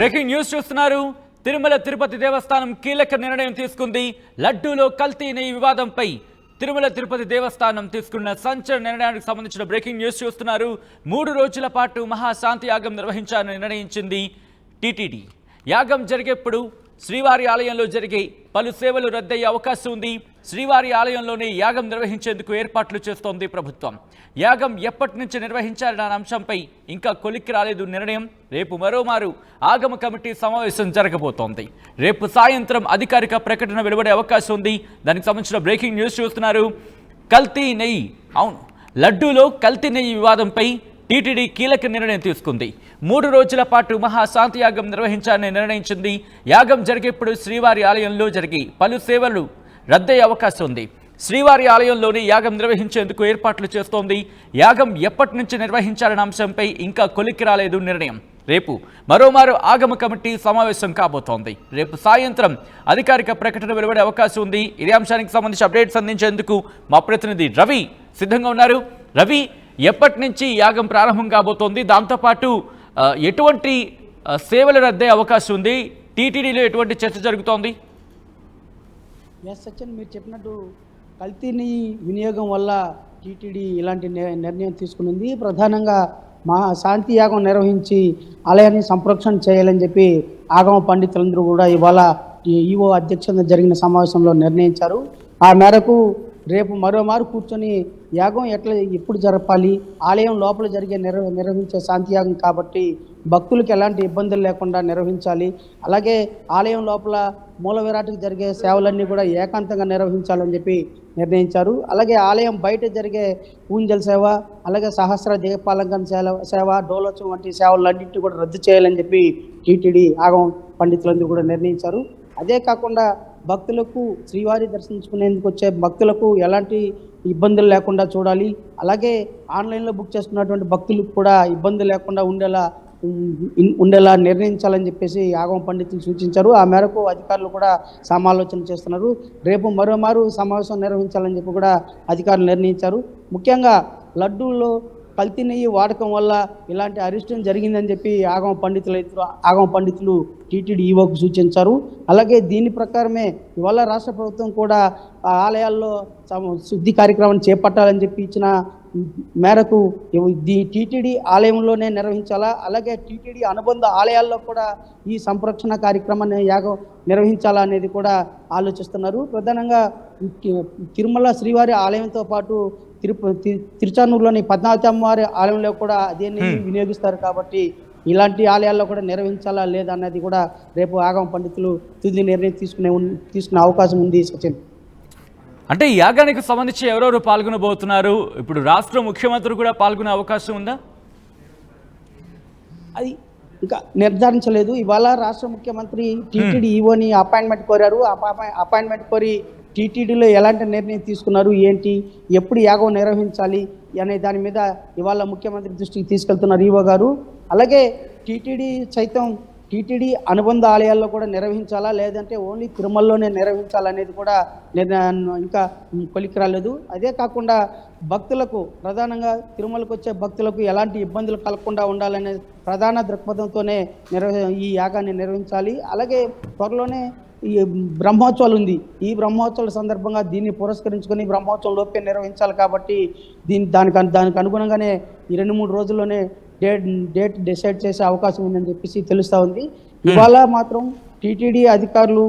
Breaking news చూస్తున్నారు. తిరుమల తిరుపతి దేవస్థానం కీలక నిర్ణయం తీసుకుంది. లడ్డూలో కల్తీ నెయ్యి వివాదంపై తిరుమల తిరుపతి దేవస్థానం తీసుకున్న సంచలన నిర్ణయానికి సంబంధించిన బ్రేకింగ్ న్యూస్ చూస్తున్నారు. మూడు రోజుల పాటు మహాశాంతి యాగం నిర్వహించాలని నిర్ణయించింది టీటీడీ. యాగం జరిగేప్పుడు శ్రీవారి ఆలయంలో జరిగే పలు సేవలు రద్దయ్యే అవకాశం ఉంది. శ్రీవారి ఆలయంలోనే యాగం నిర్వహించేందుకు ఏర్పాట్లు చేస్తోంది ప్రభుత్వం. యాగం ఎప్పటి నుంచి నిర్వహించాలన్న అంశంపై ఇంకా కొలిక్కి రాలేదు నిర్ణయం. రేపు మరోమారు ఆగమ కమిటీ సమావేశం జరగబోతోంది. రేపు సాయంత్రం అధికారిక ప్రకటన వెలువడే అవకాశం ఉంది. దానికి సంబంధించిన బ్రేకింగ్ న్యూస్ చూస్తున్నారు. కల్తీ నెయ్యి అవును లడ్డూలో కల్తీ నెయ్యి వివాదంపై టీటీడీ కీలక నిర్ణయం తీసుకుంది. మూడు రోజుల పాటు మహాశాంతి యాగం నిర్వహించాలని నిర్ణయించింది. యాగం జరిగేప్పుడు శ్రీవారి ఆలయంలో జరిగి పలు సేవలు రద్దయ్యే అవకాశం ఉంది. శ్రీవారి ఆలయంలోని యాగం నిర్వహించేందుకు ఏర్పాట్లు చేస్తోంది. యాగం ఎప్పటి నుంచి నిర్వహించాలన్న అంశంపై ఇంకా కొలిక్కి రాలేదు నిర్ణయం. రేపు మరోమారు ఆగమ కమిటీ సమావేశం కాబోతోంది. రేపు సాయంత్రం అధికారిక ప్రకటన వెలువడే అవకాశం ఉంది. ఇదే అంశానికి సంబంధించి అప్డేట్స్ అందించేందుకు మా ప్రతినిధి రవి సిద్ధంగా ఉన్నారు. రవి ఎప్పటి నుంచి యాగం ప్రారంభం కాబోతోంది? దాంతోపాటు ఎటువంటి సేవలు రద్దే అవకాశం ఉంది? టీటీడీలో ఎటువంటి చర్చ జరుగుతోంది? ఎస్ సచిన్ మీరు చెప్పినట్టు కల్తీని వినియోగం వల్ల టీటీడీ ఇలాంటి నిర్ణయం తీసుకునింది. ప్రధానంగా మా శాంతి యాగం నిర్వహించి ఆలయాన్ని సంప్రోక్షణ చేయాలని చెప్పి ఆగమ పండితులందరూ కూడా ఇవాళ ఈ ఈఓ అధ్యక్షతన జరిగిన సమావేశంలో నిర్ణయించారు. ఆ మేరకు రేపు మరోమారు కూర్చొని యాగం ఎట్లా ఎప్పుడు జరపాలి ఆలయం లోపల జరిగే నిర్వ నిర్వహించే శాంతి యాగం కాబట్టి భక్తులకు ఎలాంటి ఇబ్బందులు లేకుండా నిర్వహించాలి. అలాగే ఆలయం లోపల మూల విరాటకు జరిగే సేవలన్నీ కూడా ఏకాంతంగా నిర్వహించాలని చెప్పి నిర్ణయించారు. అలాగే ఆలయం బయట జరిగే పూంజల సేవ అలాగే సహస్ర దీపాలంకరణ సేవ సేవ డోలోత్సవం వంటి సేవలన్నింటినీ కూడా రద్దు చేయాలని చెప్పి టీటీడీ ఆగం పండితులందరూ కూడా నిర్ణయించారు. అదే కాకుండా భక్తులకు శ్రీవారి దర్శించుకునేందుకు వచ్చే భక్తులకు ఎలాంటి ఇబ్బందులు లేకుండా చూడాలి. అలాగే ఆన్లైన్లో బుక్ చేసుకున్నటువంటి భక్తులకు కూడా ఇబ్బంది లేకుండా ఉండేలా ఉండేలా నిర్ణయించాలని చెప్పేసి యాగం పండితులు సూచించారు. ఆ మేరకు అధికారులు కూడా సమాలోచన చేస్తున్నారు. రేపు మరోమారు సమావేశం నిర్వహించాలని చెప్పి కూడా అధికారులు నిర్ణయించారు. ముఖ్యంగా లడ్డూలో కల్తీ నెయ్యి వాడకం వల్ల ఇలాంటి అరిష్టం జరిగిందని చెప్పి ఆగమ పండితులు అయితే- ఆగమ పండితులు టీటీడీ ఈవోకు సూచించారు. అలాగే దీని ప్రకారమే ఇవాళ రాష్ట్ర ప్రభుత్వం కూడా ఆ ఆలయాల్లో శుద్ధి కార్యక్రమాన్ని చేపట్టాలని చెప్పి ఇచ్చిన మేరకు దీ ది టీటీడీ ఆలయంలోనే నిర్వహించాలా? అలాగే టీటీడీ అనుబంధ ఆలయాల్లో కూడా ఈ సంరక్షణ కార్యక్రమాన్ని యాగం నిర్వహించాలా అనేది కూడా ఆలోచిస్తున్నారు. ప్రధానంగా తిరుమల శ్రీవారి ఆలయంతో పాటు తిరుపతి తిరుచానూరులోని పద్మావతి అమ్మవారి ఆలయంలో కూడా అదే నెయ్యి వినియోగిస్తారు కాబట్టి ఇలాంటి ఆలయాల్లో కూడా నిర్వహించాలా లేదా అన్నది కూడా రేపు ఆగమ పండితులు తుది నిర్ణయం తీసుకునే తీసుకునే అవకాశం ఉంది సచిన్. అంటే ఈ యాగానికి సంబంధించి ఎవరెవరు పాల్గొనబోతున్నారు? ఇప్పుడు రాష్ట్ర ముఖ్యమంత్రి కూడా పాల్గొనే అవకాశం ఉందా? అది ఇంకా నిర్ధారించలేదు. ఇవాళ రాష్ట్ర ముఖ్యమంత్రి టీటీడీ ఈవోని అపాయింట్మెంట్ కోరారు. అపా- అపాయింట్మెంట్ కోరి టీటీడీలో ఎలాంటి నిర్ణయం తీసుకున్నారు? ఏంటి? ఎప్పుడు యాగం నిర్వహించాలి అనే దాని మీద ఇవాళ ముఖ్యమంత్రి దృష్టికి తీసుకెళ్తున్నారు ఈవో గారు. అలాగే టీటీడీ సైతం టీటీడీ అనుబంధ ఆలయాల్లో కూడా నిర్వహించాలా? లేదంటే ఓన్లీ తిరుమలలోనే నిర్వహించాలనేది కూడా ఇంకా కొలికి రాలేదు. అదే కాకుండా భక్తులకు ప్రధానంగా తిరుమలకు వచ్చే భక్తులకు ఎలాంటి ఇబ్బందులు కలగకుండా ఉండాలనే ప్రధాన దృక్పథంతోనే నిర్వ ఈ యాగాన్ని నిర్వహించాలి. అలాగే త్వరలోనే ఈ బ్రహ్మోత్సవాలు ఉంది. ఈ బ్రహ్మోత్సవాల సందర్భంగా దీన్ని పురస్కరించుకొని బ్రహ్మోత్సవం లోపే నిర్వహించాలి కాబట్టి దీని దానికి దానికి అనుగుణంగానే ఈ రెండు మూడు రోజుల్లోనే డేట్ డేట్ డిసైడ్ చేసే అవకాశం ఉందని చెప్పేసి తెలుస్తూ ఉంది. ఇవాళ మాత్రం టీటీడీ అధికారులు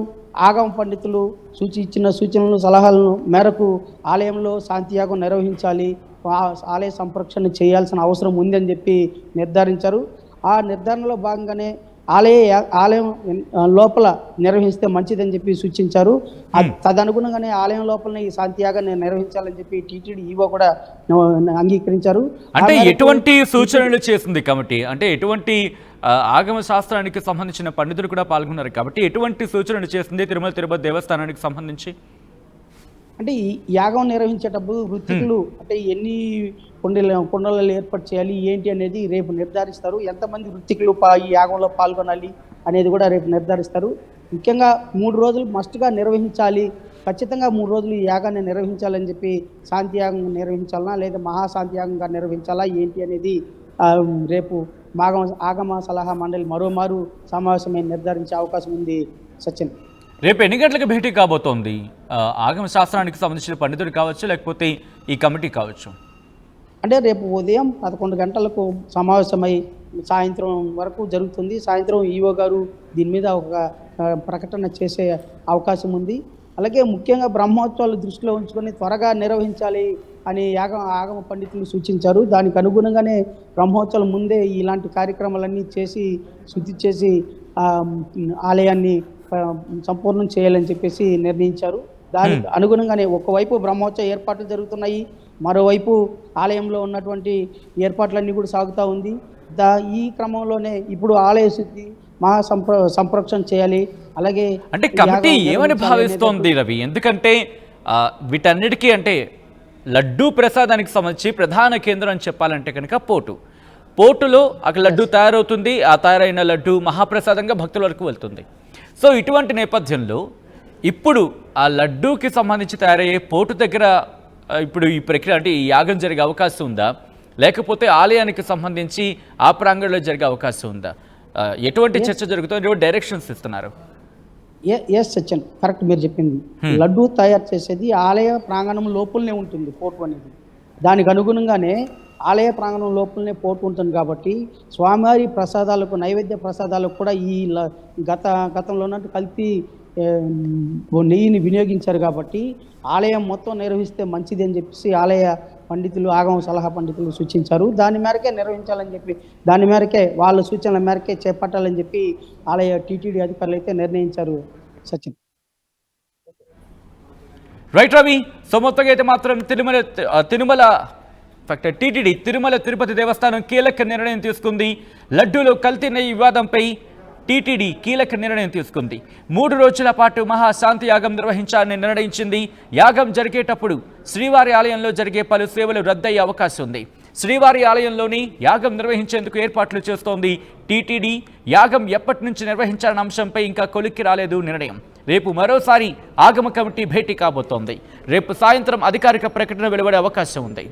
ఆగమ పండితులు సూచి ఇచ్చిన సూచనలు సలహాలను మేరకు ఆలయంలో శాంతియాగం నిర్వహించాలి ఆలయ సంరక్షణ చేయాల్సిన అవసరం ఉందని చెప్పి నిర్ధారించారు. ఆ నిర్ధారణలో భాగంగానే ఆలయ ఆలయం లోపల నిర్వహిస్తే మంచిదని చెప్పి సూచించారు. తదనుగుణంగానే ఆలయం లోపలనే ఈ శాంతియాగాన్ని నిర్వహించాలని చెప్పి టీటీడీ ఈవో కూడా అంగీకరించారు. అంటే ఎటువంటి సూచనలు చేసింది కమిటీ? అంటే ఎటువంటి ఆగమ శాస్త్రానికి సంబంధించిన పండితులు కూడా పాల్గొన్నారు కాబట్టి ఎటువంటి సూచనలు చేసింది తిరుమల తిరుపతి దేవస్థానానికి సంబంధించి? అంటే ఈ యాగం నిర్వహించేటప్పుడు వృత్తికులు అంటే ఎన్ని కుండల కుండలలో ఏర్పాటు చేయాలి ఏంటి అనేది రేపు నిర్ధారిస్తారు. ఎంతమంది వృత్తికులు పా ఈ యాగంలో పాల్గొనాలి అనేది కూడా రేపు నిర్ధారిస్తారు. ముఖ్యంగా మూడు రోజులు మస్ట్గా నిర్వహించాలి. ఖచ్చితంగా మూడు రోజులు ఈ యాగాన్ని నిర్వహించాలని చెప్పి శాంతి యాగం నిర్వహించాలనా లేదా మహాశాంతి యాగంగా నిర్వహించాలా ఏంటి అనేది రేపు ఆగమ ఆగమ సలహా మండలి మరోమారు సమావేశమై నిర్ధారించే అవకాశం ఉంది సచిన్. రేపు ఎన్ని గంటలకు భేటీ కాబోతోంది? ఆగమ శాస్త్రానికి సంబంధించిన పండితుడు కావచ్చు లేకపోతే ఈ కమిటీ కావచ్చు? అంటే రేపు ఉదయం పదకొండు గంటలకు సమావేశమై సాయంత్రం వరకు జరుగుతుంది. సాయంత్రం ఈఓ గారు దీని మీద ఒక ప్రకటన చేసే అవకాశం ఉంది. అలాగే ముఖ్యంగా బ్రహ్మోత్సవాలు దృష్టిలో ఉంచుకొని త్వరగా నిర్వహించాలి అని యాగ ఆగమ పండితులు సూచించారు. దానికి అనుగుణంగానే బ్రహ్మోత్సవాల ముందే ఇలాంటి కార్యక్రమాలన్నీ చేసి శుద్ధి చేసి ఆలయాన్ని సంపూర్ణం చేయాలని చెప్పేసి నిర్ణయించారు. దానికి అనుగుణంగానే ఒకవైపు బ్రహ్మోత్సవ ఏర్పాట్లు జరుగుతున్నాయి మరోవైపు ఆలయంలో ఉన్నటువంటి ఏర్పాట్లన్నీ కూడా సాగుతూ ఉంది. దా ఈ క్రమంలోనే ఇప్పుడు ఆలయ శుద్ధి మహా సంప్ర సంప్రోక్షణ చేయాలి. అలాగే అంటే కమిటీ ఏమని భావిస్తోంది రవి? ఎందుకంటే వీటన్నిటికీ అంటే లడ్డూ ప్రసాదానికి సంబంధించి ప్రధాన కేంద్రం అని చెప్పాలంటే కనుక పోటు పోటులో అక్కడ లడ్డు తయారవుతుంది ఆ తయారైన లడ్డు మహాప్రసాదంగా భక్తుల వరకు వెళ్తుంది. సో ఇటువంటి నేపథ్యంలో ఇప్పుడు ఆ లడ్డూకి సంబంధించి తయారయ్యే పోటు దగ్గర ఇప్పుడు ఈ ప్రక్రియ అంటే ఈ యాగం జరిగే అవకాశం ఉందా? లేకపోతే ఆలయానికి సంబంధించి ఆ ప్రాంగణంలో జరిగే అవకాశం ఉందా? ఎటువంటి చర్చ జరుగుతుంది డైరెక్షన్స్ ఇస్తున్నారు? ఎస్ సత్యన్ కరెక్ట్ మీరు చెప్పింది. లడ్డు తయారు చేసేది ఆలయ ప్రాంగణం లోపలనే ఉంటుంది పోటు అనేది. దానికి అనుగుణంగానే ఆలయ ప్రాంగణం లోపలనే పోటు ఉంటుంది కాబట్టి స్వామివారి ప్రసాదాలకు నైవేద్య ప్రసాదాలకు కూడా ఈ గత గతంలో ఉన్నట్టు కల్తీ నెయ్యిని వినియోగించారు కాబట్టి ఆలయం మొత్తం నిర్వహిస్తే మంచిది అని చెప్పేసి ఆలయ పండితులు ఆగమ సలహా పండితులు సూచించారు. దాని మేరకే నిర్వహించాలని చెప్పి దాని మేరకే వాళ్ళ సూచనల మేరకే చేపట్టాలని చెప్పి ఆలయ టీటీడీ అధికారులు అయితే నిర్ణయించారు సచిన్. రైట్ రవి సో మొత్తంగా అయితే మాత్రం తిరుమల తిరుమల ఫ్యాక్టర్ టీటీడీ తిరుమల తిరుపతి దేవస్థానం కీలక నిర్ణయం తీసుకుంది. లడ్డూలో కల్తీ నెయ్యి వివాదంపై టీటీడీ కీలక నిర్ణయం తీసుకుంది. మూడు రోజుల పాటు మహాశాంతి యాగం నిర్వహించాలని నిర్ణయించింది. యాగం జరిగేటప్పుడు శ్రీవారి ఆలయంలో జరిగే పలు సేవలు రద్దయ్యే అవకాశం ఉంది. శ్రీవారి ఆలయంలోని యాగం నిర్వహించేందుకు ఏర్పాట్లు చేస్తోంది టీటీడీ యాగం ఎప్పటి నుంచి నిర్వహించాలన్న అంశంపై ఇంకా కొలిక్కి రాలేదు నిర్ణయం. రేపు మరోసారి ఆగమ కమిటీ భేటీ కాబోతోంది. రేపు సాయంత్రం అధికారిక ప్రకటన వెలువడే అవకాశం ఉంది.